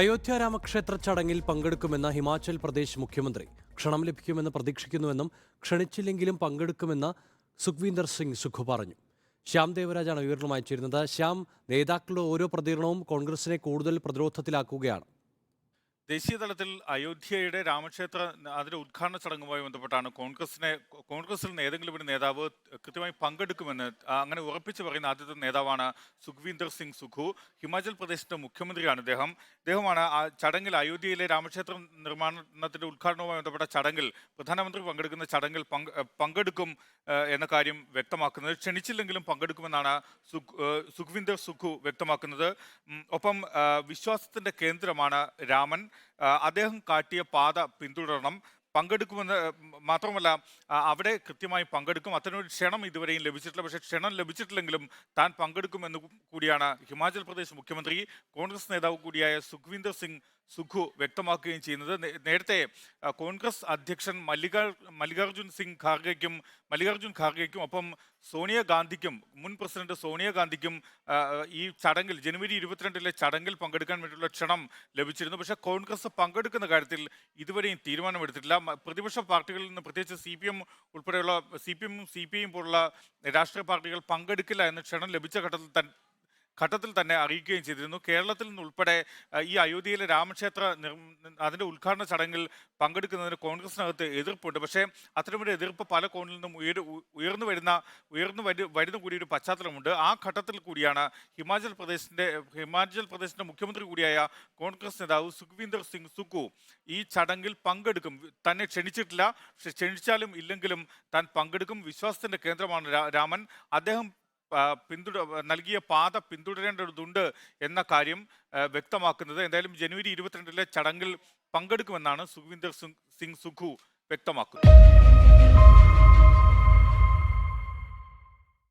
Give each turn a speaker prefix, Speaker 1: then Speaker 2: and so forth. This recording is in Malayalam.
Speaker 1: അയോധ്യ രാമക്ഷേത്ര ചടങ്ങിൽ പങ്കെടുക്കുമെന്ന ഹിമാചൽ പ്രദേശ് മുഖ്യമന്ത്രി. ക്ഷണം ലഭിക്കുമെന്ന് പ്രതീക്ഷിക്കുന്നുവെന്നും ക്ഷണിച്ചില്ലെങ്കിലും പങ്കെടുക്കുമെന്ന് സുഖ്വീന്ദർ സിംഗ് സുഖു പറഞ്ഞു. ശ്യാം ദേവരാജാണ് വിവരണമായി ചേരുന്നത്. ശ്യാം നേതാക്കളുടെ ഓരോ പ്രതികരണവും കോൺഗ്രസിനെ കൂടുതൽ പ്രതിരോധത്തിലാക്കുകയാണ്.
Speaker 2: ദേശീയ തലത്തിൽ അയോധ്യയുടെ രാമക്ഷേത്ര അതിന്റെ ഉദ്ഘാടന ചടങ്ങുമായി ബന്ധപ്പെട്ടാണ് കോൺഗ്രസിനെ കോൺഗ്രസിൽ നിന്ന് ഏതെങ്കിലും ഒരു നേതാവ് കൃത്യമായി പങ്കെടുക്കുമെന്ന് അങ്ങനെ ഉറപ്പിച്ചു പറയുന്ന ആദ്യത്തെ നേതാവാണ് സുഖ്വീന്ദർ സിംഗ് സുഖു. ഹിമാചൽ പ്രദേശിന്റെ മുഖ്യമന്ത്രിയാണ് ഇദ്ദേഹം. ഇദ്ദേഹമാണ് ആ ചടങ്ങിൽ അയോധ്യയിലെ രാമക്ഷേത്ര നിർമ്മാണത്തിന്റെ ഉദ്ഘാടനവുമായി ബന്ധപ്പെട്ട ചടങ്ങിൽ പ്രധാനമന്ത്രി പങ്കെടുക്കുന്ന ചടങ്ങിൽ പങ്ക്- പങ്കെടുക്കും എന്ന കാര്യം വ്യക്തമാക്കുന്നത്. ക്ഷണിച്ചില്ലെങ്കിലും പങ്കെടുക്കുമെന്നാണ് സുഖ് സുഖ്വീന്ദർ സുഖു വ്യക്തമാക്കുന്നത്. ഒപ്പം വിശ്വാസത്തിന്റെ കേന്ദ്രമാണ് രാമൻ. അദ്ദേഹം കാട്ടിയ പാത പിന്തുടരണം. പങ്കെടുക്കുമെന്ന് മാത്രമല്ല അവിടെ കൃത്യമായി പങ്കെടുക്കും. അത്തരമൊരു ക്ഷണം ഇതുവരെയും ലഭിച്ചിട്ടില്ല. പക്ഷേ ക്ഷണം ലഭിച്ചിട്ടില്ലെങ്കിലും താൻ പങ്കെടുക്കുമെന്ന് കൂടിയാണ് ഹിമാചൽ പ്രദേശ് മുഖ്യമന്ത്രി കോൺഗ്രസ് നേതാവ് കൂടിയായ സുഖ്വിന്ദർ സിംഗ് സുഖു വ്യക്തമാക്കുകയും ചെയ്യുന്നത്. നേരത്തെ കോൺഗ്രസ് അധ്യക്ഷൻ മല്ലിക മല്ലികാർജുൻ സിംഗ് ഖാർഗെക്കും മല്ലികാർജുൻ ഖാർഗെക്കും ഒപ്പം സോണിയാഗാന്ധിക്കും മുൻ പ്രസിഡന്റ് സോണിയാഗാന്ധിക്കും ഈ ചടങ്ങിൽ ജനുവരി ഇരുപത്തിരണ്ടിലെ ചടങ്ങിൽ പങ്കെടുക്കാൻ വേണ്ടിയുള്ള ക്ഷണം ലഭിച്ചിരുന്നു. പക്ഷേ കോൺഗ്രസ് പങ്കെടുക്കുന്ന കാര്യത്തിൽ ഇതുവരെയും തീരുമാനമെടുത്തിട്ടില്ല. പ്രതിപക്ഷ പാർട്ടികളിൽ നിന്ന് പ്രത്യേകിച്ച് സി പി എം ഉൾപ്പെടെയുള്ള സി പി എമ്മും സി പി ഐയും പോലുള്ള രാഷ്ട്രീയ പാർട്ടികൾ പങ്കെടുക്കില്ല എന്ന് ക്ഷണം ലഭിച്ച ഘട്ടത്തിൽ ഘട്ടത്തിൽ തന്നെ അറിയിക്കുകയും ചെയ്തിരുന്നു. കേരളത്തിൽ നിന്നുൾപ്പെടെ ഈ അയോധ്യയിലെ രാമക്ഷേത്ര അതിന്റെ ഉദ്ഘാടന ചടങ്ങിൽ പങ്കെടുക്കുന്നതിന് കോൺഗ്രസിനകത്ത് എതിർപ്പുണ്ട്. പക്ഷേ അത്തരമൊരു എതിർപ്പ് പല കോണിൽ നിന്നും ഉയർ ഉയർന്നു വരുന്ന ഉയർന്നു വരു വരുന്ന കൂടി ഒരു പശ്ചാത്തലമുണ്ട്. ആ ഘട്ടത്തിൽ കൂടിയാണ് ഹിമാചൽ പ്രദേശിന്റെ ഹിമാചൽ പ്രദേശിന്റെ മുഖ്യമന്ത്രി കൂടിയായ കോൺഗ്രസ് നേതാവ് സുഖ്വീന്ദർ സിംഗ് സുക്കു ഈ ചടങ്ങിൽ പങ്കെടുക്കും. തന്നെ ക്ഷണിച്ചിട്ടില്ല. ക്ഷണിച്ചാലും ഇല്ലെങ്കിലും താൻ പങ്കെടുക്കും. വിശ്വാസത്തിന്റെ കേന്ദ്രമാണ് രാമൻ. അദ്ദേഹം പിന്തുട നൽകിയ പാത പിന്തുടരേണ്ടതുണ്ട് എന്ന കാര്യം വ്യക്തമാക്കുന്നത്. എന്തായാലും ജനുവരി ഇരുപത്തിരണ്ടിലെ ചടങ്ങിൽ പങ്കെടുക്കുമെന്നാണ് സുഖവിന്ദർ സിംഗ് സുഖു വ്യക്തമാക്കുന്നത്.